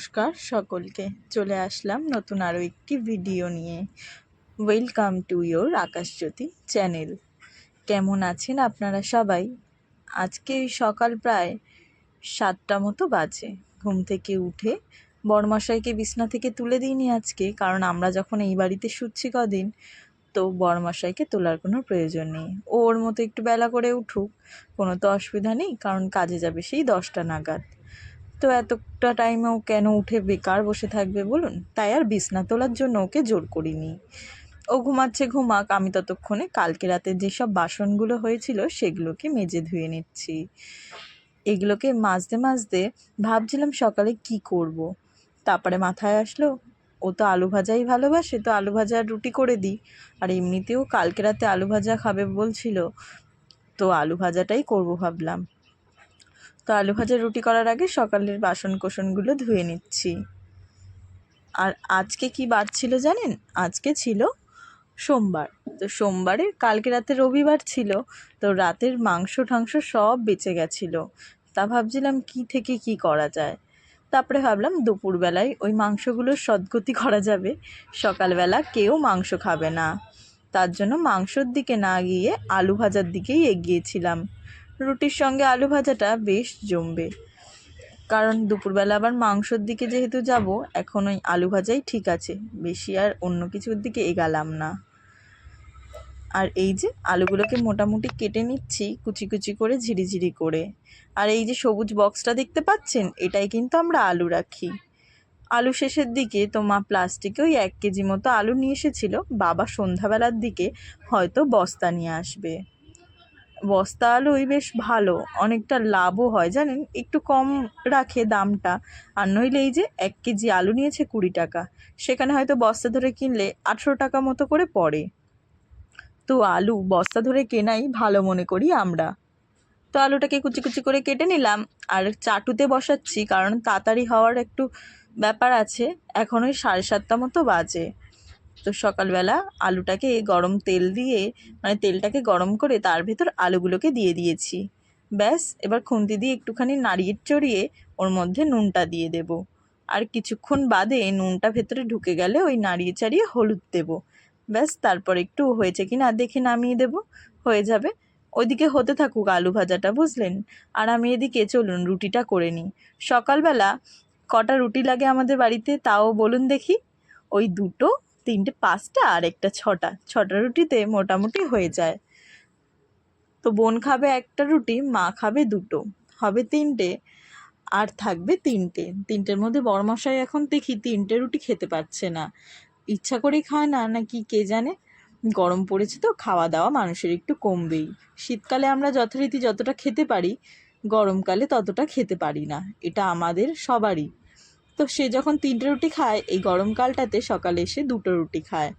নমস্কার সকলকে। চলে আসলাম নতুন আরও একটি ভিডিও নিয়ে। Welcome to your Akashjyoti channel কেমন আছেন আপনারা সবাই? আজকে সকাল প্রায় সাতটা মতো বাজে। ঘুম থেকে উঠে বড়মশাইকে বিছনা থেকে তুলে দিইনি আজকে, কারণ আমরা যখন এই বাড়িতে শুচ্ছি কদিন, তো বড়মশাইকে তোলার কোনো প্রয়োজন নেই। ওর মতো একটু বেলা করে উঠুক, কোনো তো অসুবিধা নেই, কারণ কাজে যাবে সেই দশটা নাগাদ। তো এতটা টাইমেও কেন উঠে বেকার বসে থাকবে বলুন? তাই আর বিছনা তোলার জন্য ওকে জোর করিনি। ও ঘুমাচ্ছে ঘুমাক, আমি ততক্ষণে কালকে রাতে যেসব বাসনগুলো হয়েছিল সেগুলোকে মেজে ধুয়ে নিচ্ছি। এগুলোকে মাজতে মাজতে ভাবছিলাম সকালে কি করব। তারপরে মাথায় আসলো, ও তো আলু ভাজাই ভালোবাসে, তো আলু ভাজা রুটি করে দিই। আর এমনিতেও কালকে রাতে আলু ভাজা খাবে বলছিল, তো আলু ভাজাটাই করব ভাবলাম। তো আলু ভাজা রুটি করার আগে সকালের বাসন কোসনগুলো ধুয়ে নিচ্ছি। আর আজকে কি বার ছিল জানেন? আজকে ছিল সোমবার। তো সোমবারে, কালকে রাতে রবিবার ছিল, তো রাতের মাংস ঠাংস সব বেঁচে গেছিল। তা ভাবছিলাম কি থেকে কি করা যায়। তারপরে ভাবলাম দুপুরবেলায় ওই মাংসগুলোর সদ্গতি করা যাবে। সকালবেলা কেউ মাংস খাবে না। তার জন্য মাংসর দিকে না গিয়ে আলু ভাজার দিকেই এগিয়েছিলাম। রুটির সঙ্গে আলু ভাজাটা বেশ জমবে। কারণ দুপুরবেলা আবার মাংসর দিকে যেহেতু যাব, এখন ওই আলু ভাজাই ঠিক আছে। বেশি আর অন্য কিছুর দিকে এগালাম না। আর এই যে আলুগুলোকে মোটামুটি কেটে নিচ্ছি, কুচি কুচি করে, ঝিরিঝিরি করে। আর এই যে সবুজ বক্সটা দেখতে পাচ্ছেন, এটাই কিন্তু আমরা আলু রাখি। আলু শেষের দিকে তো মা প্লাস্টিকে ওই এক কেজি মতো আলু নিয়ে এসেছিল, বাবা সন্ধ্যাবেলার দিকে হয়তো বস্তা নিয়ে আসবে। বস্তা আলুই বেশ ভালো, অনেকটা লাভও হয়, জানেন? একটু কম রাখে দামটা। আর নইলে এই যে এক কেজি আলু নিয়েছে কুড়ি টাকা, সেখানে হয়তো বস্তা ধরে কিনলে আঠেরো টাকা মতো করে পড়ে। তো আলু বস্তা ধরে কেনাই ভালো মনে করি আমরা। তো আলুটাকে কুচি কুচি করে কেটে নিলাম, আর চাটুতে বসাচ্ছি, কারণ তাড়াতাড়ি হওয়ার একটু ব্যাপার আছে, এখন ওই সাড়ে সাতটা মতো বাজে। তো সকালবেলা আলুটাকে গরম তেল দিয়ে মানে তেলটাকে গরম করে তার ভেতর আলুগুলোকে দিয়ে দিয়েছি। ব্যাস, এবার খুন্তি দিয়ে একটুখানি নাড়িয়ে চড়িয়ে ওর মধ্যে নুনটা দিয়ে দেব। আর কিছুক্ষণ বাদে নুনটা ভেতরে ঢুকে গেলে ওই নাড়িয়ে চাড়িয়ে হলুদ দেব। ব্যাস, তারপর একটু হয়েছে কি না দেখে নামিয়ে দেব। হয়ে যাবে। ওইদিকে হতে থাকুক আলু ভাজাটা, বুঝলেন? আর আমি এদিকে চলুন, রুটিটা করে নিই। সকালবেলা কটা রুটি লাগে আমাদের বাড়িতে, তাও বলুন দেখি। ওই দুটো তিনটে পাঁচটা আর একটা ছটা। ছটা রুটিতে মোটামুটি হয়ে যায়। তো বোন খাবে একটা রুটি, মা খাবে দুটো। হবে তিনটে আর থাকবে তিনটে। তিনটের মধ্যে বড়মশাই এখন দেখি তিনটে রুটি খেতে পারছে না। ইচ্ছা করেই খায় না, নাকি কে জানে? গরম পড়েছে তো খাওয়া দাওয়া মানুষের একটু কমবেই। শীতকালে আমরা যথারীতি যতটা খেতে পারি, গরমকালে ততটা খেতে পারি না। এটা আমাদের সবারই। তো সে যখন তিনটে রুটি খায়, এই গরমকালটাতে সকালে এসে দুটো রুটি খায়।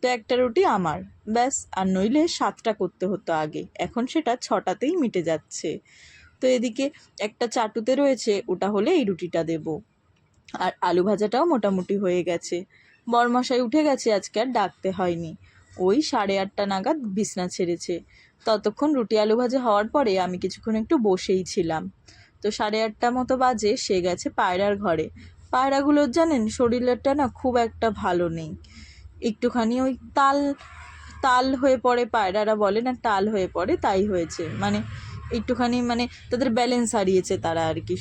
তো একটা রুটি আমার, ব্যাস, আর নইলে সাতটা করতে হতো আগে। এখন সেটা ছটাতেই মিটে যাচ্ছে। তো এদিকে একটা চাটুতে রয়েছে, ওটা হলে এই রুটিটা দেব। আর আলু ভাজাটাও মোটামুটি হয়ে গেছে। বরমশাই উঠে গেছে, আজকে আর ডাকতে হয়নি। ওই সাড়ে আটটা নাগাদ বিছনা ছেড়েছে। ততক্ষণ রুটি আলু ভাজা হওয়ার পরে আমি কিছুক্ষণ একটু বসেই ছিলাম। তো সাড়ে আটটা মতো বাজে, সে গেছে পায়রার ঘরে। পায়রাগুলোর জানেন শরীরেরটা না খুব একটা ভালো নেই। একটুখানি ওই তাল তাল হয়ে পড়ে, পায়রারা বলে না টাল হয়ে পড়ে, তাই হয়েছে। মানে একটুখানি মানে তাদের ব্যালেন্স হারিয়েছে তারা আর কি।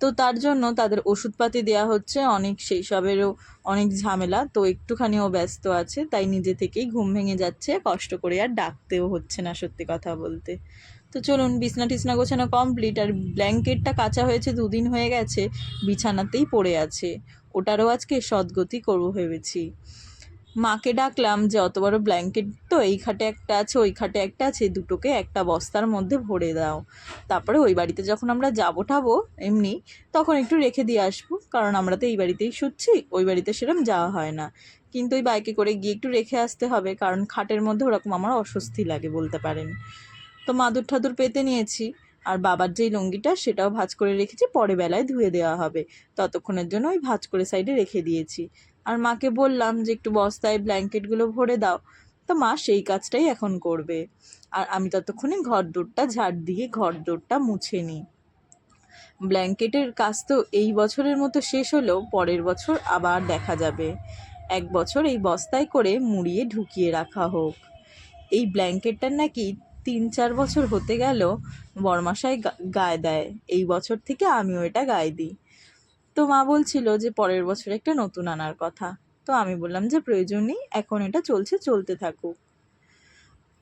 তো তার জন্য তাদের ওষুধপাতি দেওয়া হচ্ছে, অনেক সেই সবেরও অনেক ঝামেলা। তো একটুখানিও ব্যস্ত আছে, তাই নিজে থেকেই ঘুম ভেঙে যাচ্ছে, কষ্ট করে আর ডাকতেও হচ্ছে না সত্যি কথা বলতে। তো চলুন বিছনা টিছনা গোছানো কমপ্লিট আর ব্ল্যাঙ্কেটটা কাঁচা হয়েছে, দুদিন হয়ে গেছে, বিছানাতেই পড়ে আছে। ওটারও আজকে সদ্গতি করব ভেবেছি। মাকে ডাকলাম যে, অত বড় ব্ল্যাঙ্কেট তো, এই খাটে একটা আছে, ওই খাটে একটা আছে, দুটোকে একটা বস্তার মধ্যে ভরে দাও। তারপরে ওই বাড়িতে যখন আমরা যাব ঠাবো, এমনি, তখন একটু রেখে দিয়ে আসব, কারণ আমরা তো এই বাড়িতেই শুচ্ছি, ওই বাড়িতে সেরকম যাওয়া হয় না। কিন্তু ওই বাইকে করে গিয়ে একটু রেখে আসতে হবে, কারণ খাটের মধ্যে ওরকম আমার অস্বস্তি লাগে বলতে পারেন। তো মাদুর ঠাদুর পেতে নিয়েছি। আর বাবার যেই লুঙ্গিটা, সেটাও ভাজ করে রেখেছি, পরে বেলায় ধুয়ে দেওয়া হবে। ততক্ষণের জন্য ওই ভাজ করে সাইডে রেখে দিয়েছি। আর মাকে বললাম যে, একটু বস্তায় ব্ল্যাঙ্কেটগুলো ভরে দাও। তো মা সেই কাজটাই এখন করবে। আর আমি ততক্ষণে ঘর দৌড়টা ঝাড় দিয়ে ঘর দৌড়টা মুছে নিই। ব্ল্যাঙ্কেটের কাজ তো এই বছরের মতো শেষ হলেও পরের বছর আবার দেখা যাবে। এক বছর এই বস্তায় করে মুড়িয়ে ঢুকিয়ে রাখা হোক। এই ব্ল্যাঙ্কেটটার নাকি তিন চার বছর হতে গেল বরমাসায় গায়ে দেয়। এই বছর থেকে আমিও এটা গায়ে দিই। তো মা বলছিল যে, পরের বছর একটা নতুন আনার কথা। তো আমি বললাম যে, প্রয়োজন নেই, এখন এটা চলছে, চলতে থাকুক।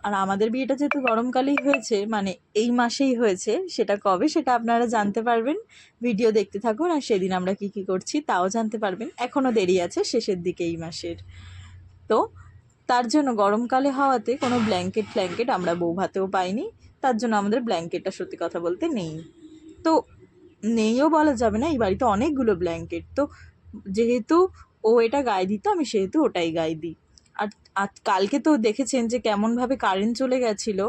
আর আমাদের বিয়েটা যেহেতু গরমকালেই হয়েছে মানে এই মাসেই হয়েছে, সেটা কবে সেটা আপনারা জানতে পারবেন। ভিডিও দেখতে থাকুন, আর সেদিন আমরা কি কি করছি তাও জানতে পারবেন। এখনও দেরি আছে, শেষের দিকে এই মাসের। তো তার জন্য গরমকালে হওয়াতে কোনো ব্ল্যাঙ্কেট ফ্ল্যাঙ্কেট আমরা বউ ভাতেও পাইনি। তার জন্য আমাদের ব্ল্যাঙ্কেটটা সত্যি কথা বলতে নেই। তো নেইও বলা যাবে না, এই বাড়িতে অনেকগুলো ব্ল্যাঙ্কেট তো যেহেতু ও এটা গায়ে দিত, আমি সেহেতু ওটাই গায়ে দিই। আর আজ কালকে তো দেখেছেন যে কেমনভাবে কারেন্ট চলে গেছিল।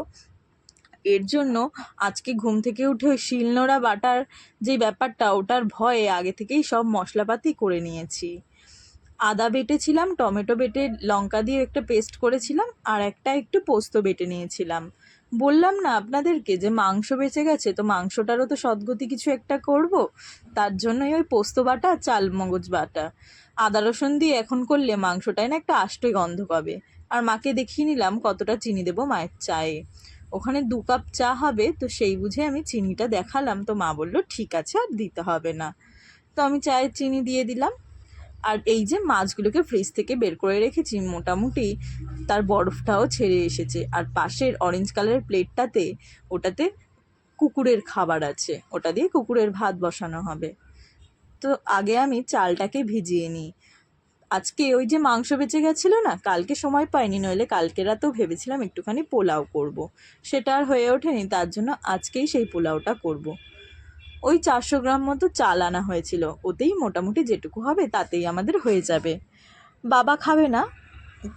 এর জন্য আজকে ঘুম থেকে উঠে ওই শিলনোড়া বাটার যে ব্যাপারটা, ওটার ভয়ে আগে থেকেই সব মশলাপাতি করে নিয়েছি। আদা বেটেছিলাম টমেটো বেটে লঙ্কা দিয়ে একটা পেস্ট করেছিলাম আর একটা একটু পোস্ত বেটে নিয়েছিলাম। বললাম, না, আপনাদেরকে যে মাংস বেঁচে গেছে, তো মাংসটারও তো সদ্গতি কিছু একটা করব। তার জন্যই ওই পোস্ত বাটা চাল মগজ বাটা। আদা রসুন দিয়ে এখন করলে মাংসটায় না একটা আষ্টই গন্ধ পাবে। আর মাকে দেখিয়ে নিলাম কতটা চিনি দেবো মায়ের চায়ে। ওখানে দু কাপ চা হবে, তো সেই বুঝে আমি চিনিটা দেখালাম। তো মা বলল, ঠিক আছে, আর দিতে হবে না। তো আমি চায়ের চিনি দিয়ে দিলাম। আর এই যে মাছগুলোকে ফ্রিজ থেকে বের করে রেখেছি, মোটামুটি তার বরফটাও ছেড়ে এসেছে আর পাশের অরেঞ্জ কালারের প্লেটটাতে ওটাতে কুকুরের খাবার আছে ওটা দিয়ে কুকুরের ভাত বসানো হবে তো আগে আমি চালটাকে ভিজিয়ে নিই আজকে ওই যে মাংস বেঁচে গেছিল না, কালকে সময় পাইনি, নইলে কালকে রাতেও ভেবেছিলাম একটুখানি পোলাও করব। সেটা আর হয়ে ওঠেনি, তার জন্য আজকেই সেই পোলাওটা করব। ওই চারশো গ্রাম মতো চাল আনা হয়েছিল। ওতেই মোটামুটি যেটুকু হবে তাতেই আমাদের হয়ে যাবে। বাবা খাবে না,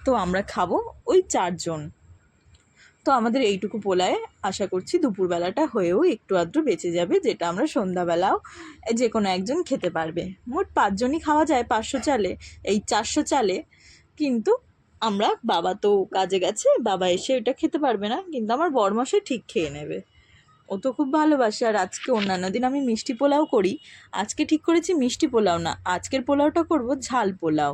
তো আমরা খাব ওই চারজন। তো আমাদের এইটুকু পোলায় আশা করছি দুপুরবেলাটা হয়েও একটু আধটু বেঁচে যাবে, যেটা আমরা সন্ধ্যাবেলাও যে কোনো একজন খেতে পারবে। মোট পাঁচজনই খাওয়া যায় পাঁচশো চালে, এই চারশো চালে। কিন্তু আমরা, বাবা তো কাজে গেছে, বাবা এসে ওটা খেতে পারবে না, কিন্তু আমার বরমশাই ঠিক খেয়ে নেবে। ও তো খুব ভালোবাসে। আর আজকে অন্যান্য দিন আমি মিষ্টি পোলাও করি। আজকে ঠিক করেছি মিষ্টি পোলাও না। আজকের পোলাওটা করব ঝাল পোলাও।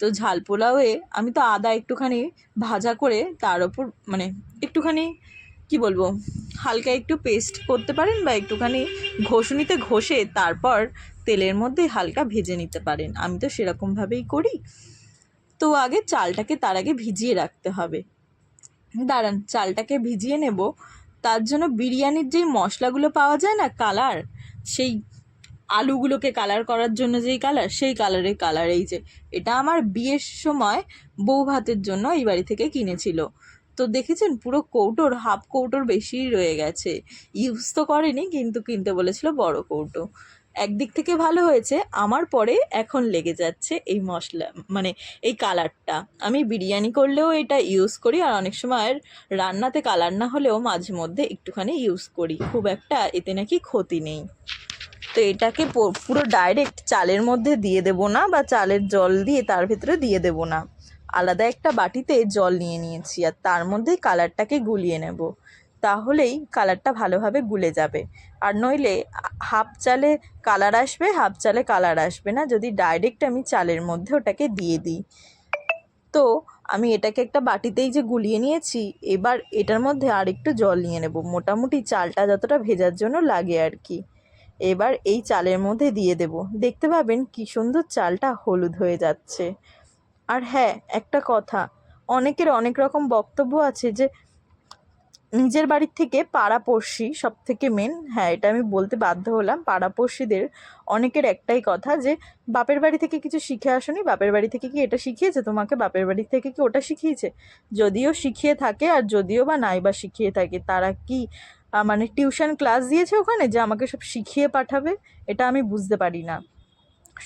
তো ঝাল পোলাওয়ে আমি তো আদা একটুখানি ভাজা করে তার ওপর মানে একটুখানি, কি বলব, হালকা একটু পেস্ট করতে পারেন বা একটুখানি ঘষুনিতে ঘষে তারপর তেলের মধ্যে হালকা ভেজে নিতে পারেন। আমি তো সেরকমভাবেই করি। তো আগে চালটাকে তার আগে ভিজিয়ে রাখতে হবে। দাঁড়ান, চালটাকে ভিজিয়ে নেব। তার জন্য বিরিয়ানির যেই মশলাগুলো পাওয়া যায় না কালার সেই আলুগুলোকে কালার করার জন্য যেই কালার সেই কালারের কালার এই যে। এটা আমার বিয়ের সময় বউ ভাতের জন্য এই বাড়ি থেকে কিনেছিল। তো দেখেছেন পুরো কৌটোর, হাফ কৌটোর বেশি রয়ে গেছে। ইউজ তো করেনি, কিন্তু কিনতে বলেছিল বড় কৌটো। একদিক থেকে ভালো হয়েছে, আমার পরে এখন লেগে যাচ্ছে এই মশলা মানে এই কালারটা। আমি বিরিয়ানি করলেও এটা ইউজ করি, আর অনেক সময় রান্নাতে কালার না হলেও মাঝে মধ্যে একটুখানি ইউজ করি। খুব একটা এতে নাকি ক্ষতি নেই। তো এটাকে পুরো ডাইরেক্ট চালের মধ্যে দিয়ে দেব না, বা চালের জল দিয়ে তার ভিতরে দিয়ে দেব না। আলাদা একটা বাটিতে জল নিয়ে নিয়েছি, আর তার মধ্যে কালারটাকে গুলিয়ে নেব। তাহলেই কালারটা ভালোভাবে গুলে যাবে। আর নইলে হাফ চালে কালার আসবে, হাফ চালে কালার আসবে না। যদি ডাইরেক্ট আমি চালের মধ্যে ওটাকে দিয়ে দিই। তো আমি এটাকে একটা বাটিতেই যে গুলিয়ে নিয়েছি, এবার এটার মধ্যে আর একটু জল নিয়ে নেব। মোটামুটি চালটা যতটা ভেজার জন্য লাগে আর কি। এবার এই চালের মধ্যে দিয়ে দেব। দেখতে পাবেন কি সুন্দর চালটা হলুদ হয়ে যাচ্ছে। আর হ্যাঁ একটা কথা। অনেকের অনেক রকম বক্তব্য আছে যে নিজের বাড়ির থেকে পাড়াপড়শি সব থেকে মেন হ্যাঁ এটা আমি বলতে বাধ্য হলাম। পাড়াপড়শিদের অনেকের একটাই কথা যে, বাপের বাড়ি থেকে কিছু শিখে আসনি, বাপের বাড়ি থেকে কি এটা শিখিয়েছে? তোমাকে বাপের বাড়ি থেকে কি ওটা শিখিয়েছে? যদিও শিখিয়ে থাকে আর যদিও বা নাই বা শিখিয়ে থাকে, তারা কি মানে টিউশন ক্লাস দিয়েছে ওখানে যে আমাকে সব শিখিয়ে পাঠাবে? এটা আমি বুঝতে পারি না।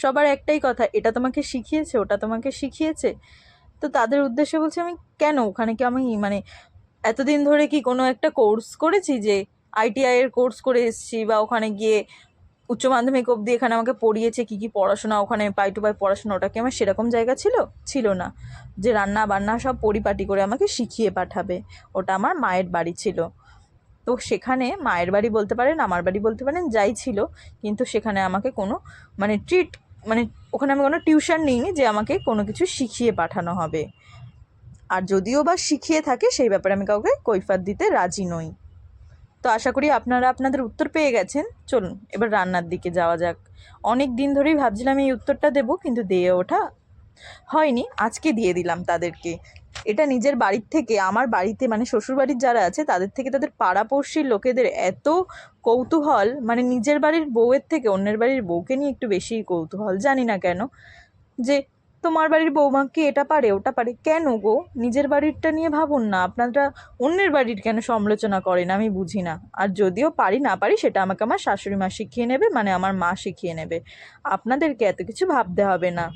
সবার একটাই কথা, এটা তোমাকে শিখিয়েছে, ওটা তোমাকে শিখিয়েছে? তো তাদের উদ্দেশ্যে বলছি আমি, কেন ওখানে কি আমি মানে এতদিন ধরে কি কোনো একটা কোর্স করেছি যে আইটিআই এর কোর্স করে এসেছি বা ওখানে গিয়ে উচ্চ মাধ্যমিক অবধি এখানে আমাকে পড়িয়েছে কী কী পড়াশোনা, ওখানে পাই টু পাই পড়াশোনা, ওটা কি আমার সেরকম জায়গা ছিল? ছিল না। যে রান্না বান্না সব পরিপাটি করে আমাকে শিখিয়ে পাঠাবে, ওটা আমার মায়ের বাড়ি ছিল। তো সেখানে মায়ের বাড়ি বলতে পারেন, আমার বাড়ি বলতে পারেন, যাই ছিল, কিন্তু সেখানে আমাকে কোনো মানে ট্রিট মানে ওখানে আমি কোনো টিউশন নিইনি যে আমাকে কোনো কিছু শিখিয়ে পাঠানো হবে। আর যদিও বা শিখিয়ে থাকে, সেই ব্যাপারে আমি কাউকে কৈফাত দিতে রাজি নই। তো আশা করি আপনারা আপনাদের উত্তর পেয়ে গেছেন। চলুন, এবার রান্নার দিকে যাওয়া যাক। অনেক দিন ধরেই ভাবছিলাম এই উত্তরটা দেবো, কিন্তু দিয়ে ওঠা হয়নি। আজকে দিয়ে দিলাম তাদেরকে। এটা নিজের বাড়ির থেকে, আমার বাড়িতে মানে শ্বশুরবাড়ির যারা আছে, তাদের থেকে তাদের পাড়াপড়শির লোকেদের এত কৌতূহল মানে নিজের বাড়ির বউয়ের থেকে অন্যের বাড়ির বউকে নিয়ে একটু বেশিই কৌতূহল, জানি না কেন, যে তোমার বাড়ির বৌমা কি এটা পারে, ওটা পারে? কেন গো? নিজের বাড়িরটা নিয়ে ভাবুন না। আপনারা অন্যের বাড়ির কেন সমালোচনা করেন? আমি বুঝি না। আর যদিও পারি না পারি, সেটা আমাকে আমার শাশুড়ি মা শিখিয়ে নেবে মানে আমার মা শিখিয়ে নেবে। আপনাদেরকে এত কিছু ভাবতে হবে না।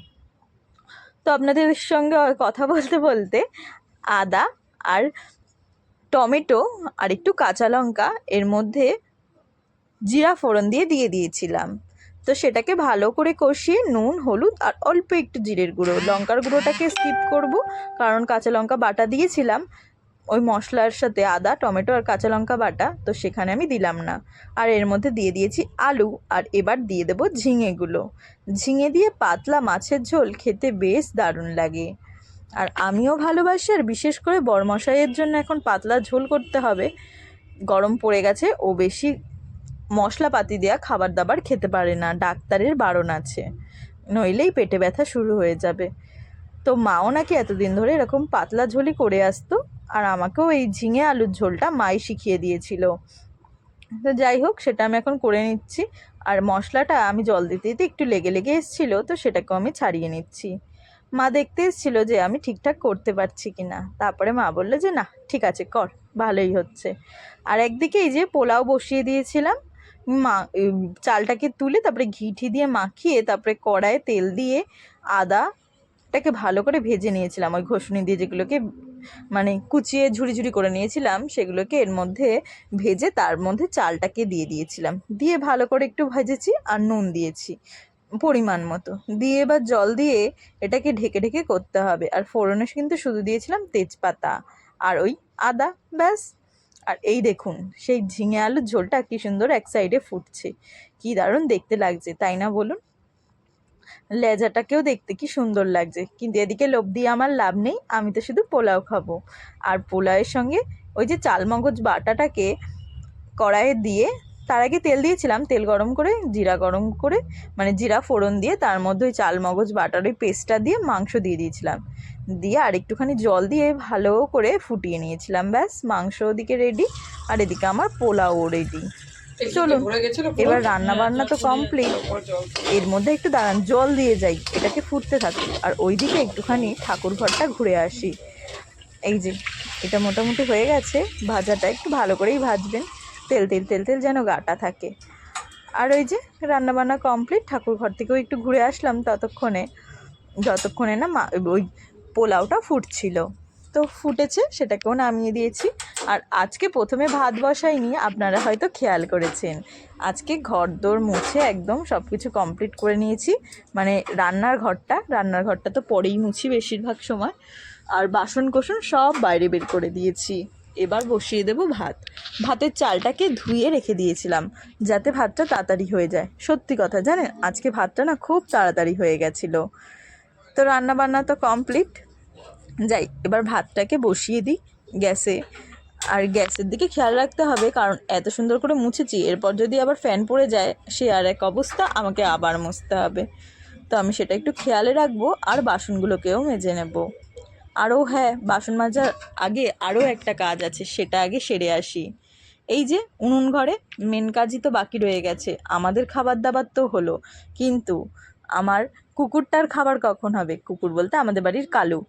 তো আপনাদের সঙ্গে কথা বলতে বলতে আদা আর টমেটো আর একটু কাঁচা লঙ্কা এর মধ্যে জিরা ফোড়ন দিয়ে দিয়ে দিয়েছিলাম। তো সেটাকে ভালো করে কষিয়ে নুন, হলুদ আর অল্প একটু জিরের গুঁড়ো। লঙ্কার গুঁড়োটাকে স্কিপ করব, কারণ কাঁচা লঙ্কা বাটা দিয়েছিলাম। ওই মশলার সাথে আদা, টমেটো আর কাঁচা লঙ্কা বাটা, তো সেখানে আমি দিলাম না। আর এর মধ্যে দিয়ে দিয়েছি আলু, আর এবার দিয়ে দেবো ঝিঙেগুলো। ঝিঙে দিয়ে পাতলা মাছের ঝোল খেতে বেশ দারুণ লাগে। আর আমিও ভালোবাসি, আর বিশেষ করে বরমশাইয়ের জন্য এখন পাতলা ঝোল করতে হবে। গরম পড়ে গেছে, ও বেশি মশলাপাতি দেওয়া খাবার দাবার খেতে পারে না, ডাক্তারের বারণ আছে। নইলেই পেটে ব্যথা শুরু হয়ে যাবে। তো মাও নাকি এতদিন ধরে এরকম পাতলা ঝোলই করে আসতো, আর আমাকেও এই ঝিঙে আলুর ঝোলটা মাই শিখিয়ে দিয়েছিল। তো যাই হোক, সেটা আমি এখন করে নিচ্ছি, আর মশলাটা আমি জল দিতে দিতে একটু লেগে লেগে এসেছিল, তো সেটাকেও আমি ছাড়িয়ে নিচ্ছি। মা দেখতে এসেছিল যে আমি ঠিকঠাক করতে পারছি কি না তারপরে মা বলল যে, না, ঠিক আছে, কর, ভালোই হচ্ছে। আর একদিকে এই যে পোলাও বসিয়ে দিয়েছিলাম মা চালটাকে তুলে তারপরে ঘি ঠি দিয়ে মাখিয়ে, তারপরে কড়াইয়ে তেল দিয়ে আদাটাকে ভালো করে ভেজে নিয়েছিলাম। ওই ঘষুনি দিয়ে যেগুলোকে মানে কুচিয়ে ঝুড়ি ঝুড়ি করে নিয়েছিলাম, সেগুলোকে এর মধ্যে ভেজে তার মধ্যে চালটাকে দিয়ে দিয়েছিলাম। দিয়ে ভালো করে একটু ভেজেছি আর নুন দিয়েছি, পরিমাণ মতো। দিয়ে বা জল দিয়ে এটাকে ঢেকে ঢেকে করতে হবে। আর ফোড়নে কিন্তু শুধু দিয়েছিলাম তেজপাতা আর ওই আদা, ব্যাস। আর এই দেখুন, সেই ঝিঙে আলুর ঝোলটা কি সুন্দর এক সাইডে ফুটছে। কি দারুণ দেখতে লাগছে, তাই না বলুন? লেজাটাকেও দেখতে কি সুন্দর লাগছে। কিন্তু এদিকে লোভ দিয়ে আমার লাভ নেই, আমি তো শুধু পোলাও খাব। আর পোলাওয়ের সঙ্গে ওই যে চালমগজ বাটাটাকে কড়াইয়ে দিয়ে, তার আগে তেল দিয়েছিলাম, তেল গরম করে, জিরা গরম করে মানে জিরা ফোড়ন দিয়ে, তার মধ্যে ওই চালমগজ বাটার ওই পেস্টটা দিয়ে মাংস দিয়ে দিয়েছিলাম। দিয়ে আর একটুখানি জল দিয়ে ভালো করে ফুটিয়ে নিয়েছিলাম। ব্যাস মাংস ওদিকে রেডি আর এদিকে আমার পোলাও রেডি চলুন এবার রান্না বান্না তো কমপ্লিট এর মধ্যে একটু দাঁড়ান জল দিয়ে যাই এটাকে ফুটতে থাকুক আর ওইদিকে একটুখানি ঠাকুর ঘরটা ঘুরে আসি। এই যে এটা মোটামুটি হয়ে গেছে ভাজাটা একটু ভালো করেই ভাজবেন। তেল তেল তেল তেল যেন গাটা থাকে। আর ওই যে রান্না বান্না কমপ্লিট ঠাকুর ঘর থেকেও একটু ঘুরে আসলাম ততক্ষণে। যতক্ষণে না মা ওই পোলাওটা ফুটছিল। তো ফুটেছে, সেটাকেও নামিয়ে দিয়েছি। আর আজকে প্রথমে ভাত বসাইনি, আপনারা হয়তো খেয়াল করেছেন। আজকে ঘর দোর মুছে একদম সব কিছু কমপ্লিট করে নিয়েছি। মানে রান্নার ঘরটা রান্নার ঘরটা তো পরেই মুছি বেশিরভাগ সময়। আর বাসন কোসন সব বাইরে বের করে দিয়েছি। এবার বসিয়ে দেবো ভাত। ভাতের চালটাকে ধুয়ে রেখে দিয়েছিলাম, যাতে ভাতটা তাড়াতাড়ি হয়ে যায়। সত্যি কথা জানেন, আজকে ভাতটা না খুব তাড়াতাড়ি হয়ে গেছিল। তো রান্না বান্না তো কমপ্লিট। যাই, এবার ভাতটাকে বসিয়ে দিই গ্যাসে। আর গ্যাসের দিকে খেয়াল রাখতে হবে, কারণ এত সুন্দর করে মুছেছি, এরপর যদি আবার ফ্যান পড়ে যায়, সে আর এক অবস্থা, আমাকে আবার মুছতে হবে। তো আমি সেটা একটু খেয়ালে রাখব, আর বাসনগুলোকেও মেজে নেব। আরও হ্যাঁ বাসন মাজার আগে আরও একটা কাজ আছে, সেটা আগে সেরে আসি। এই যে, উনুন ঘরে মেন কাজই তো বাকি রয়ে গেছে, আমাদের খাবার দাবার তো হলো। কিন্তু আমার কুকুরটার খাবার কখন হবে? কুকুর বলতে আমাদের বাড়ির কালু।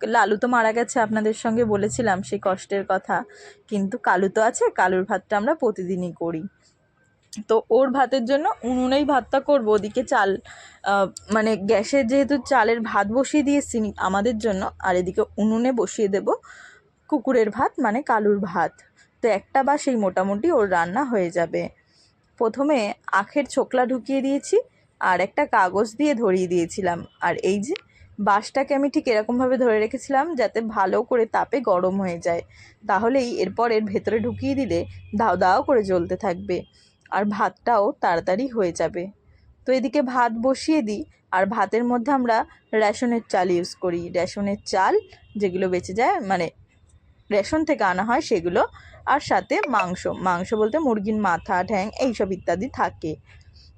লালু তো মারা গেছে, আপনাদের সঙ্গে বলেছিলাম সেই কষ্টের কথা। কিন্তু কালু তো আছে, কালুর ভাতটা আমরা প্রতিদিনই করি। তো ওর ভাতের জন্য উনুনেই ভাতটা করব, ওদিকে চাল মানে গ্যাসে যেহেতু চালের ভাত বসিয়ে দিয়েছি আমাদের জন্য, আর এদিকে উনুনে বসিয়ে দেব কুকুরের ভাত মানে কালুর ভাত। তো একটা বা সেই মোটামুটি ওর রান্না হয়ে যাবে। প্রথমে আখের ছোকলা ঢুকিয়ে দিয়েছি আর একটা কাগজ দিয়ে ধরিয়ে দিয়েছিলাম। আর এই যে, বাঁশটাকে আমি ঠিক এরকমভাবে ধরে রেখেছিলাম যাতে ভালো করে তাপে গরম হয়ে যায়। তাহলেই এরপর এর ভেতরে ঢুকিয়ে দিলে দাও দাও করে জ্বলতে থাকবে আর ভাতটাও তাড়াতাড়ি হয়ে যাবে। তো এদিকে ভাত বসিয়ে দিই আর ভাতের মধ্যে আমরা রেশনের চাল ইউজ করি। রেশনের চাল যেগুলো বেঁচে যায় মানে রেশন থেকে আনা হয় সেগুলো, আর সাথে মাংস। মাংস বলতে মুরগির মাথা, ঠ্যাং, এইসব ইত্যাদি থাকে।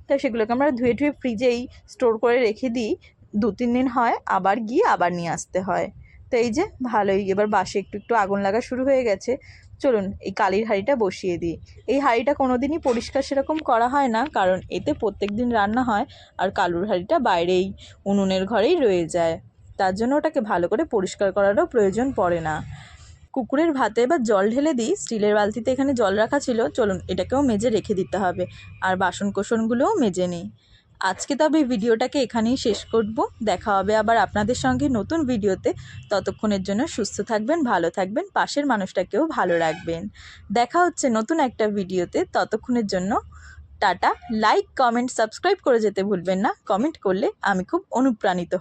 তো সেগুলোকে আমরা ধুয়ে ধুয়ে ফ্রিজেই স্টোর করে রেখে দিই। দু, তিন দিন হয়, আবার গিয়ে আবার নিয়ে আসতে হয়। তো এই যে, ভালোই। এবার বাসে একটু একটু আগুন লাগা শুরু হয়ে গেছে। চলুন, এই কালির হাঁড়িটা বসিয়ে দিই। এই হাঁড়িটা কোনো দিনই পরিষ্কার সেরকম করা হয় না, কারণ এতে প্রত্যেক দিন রান্না হয় আর কালুর হাঁড়িটা বাইরেই, উনুনের ঘরেই রয়ে যায়। তার জন্য ওটাকে ভালো করে পরিষ্কার করারও প্রয়োজন পড়ে না। কুকুরের ভাতে বা জল ঢেলে দিই, স্টিলের বালতিতে এখানে জল রাখা ছিল, চলুন এটাকেও মেজে রেখে দিতে হবে। আর বাসন কোসনগুলোও মেজে নিই। আজকে তবে ভিডিওটাকে এখানেই শেষ করব। দেখা হবে আবার আপনাদের সঙ্গে নতুন ভিডিওতে। ততক্ষণের জন্য সুস্থ থাকবেন, ভালো থাকবেন, পাশের মানুষটাকেও ভালো রাখবেন। দেখা হচ্ছে নতুন একটা ভিডিওতে। ততক্ষণের জন্য টাটা। লাইক, কমেন্ট, সাবস্ক্রাইব করে যেতে ভুলবেন না। কমেন্ট করলে আমি খুব অনুপ্রাণিত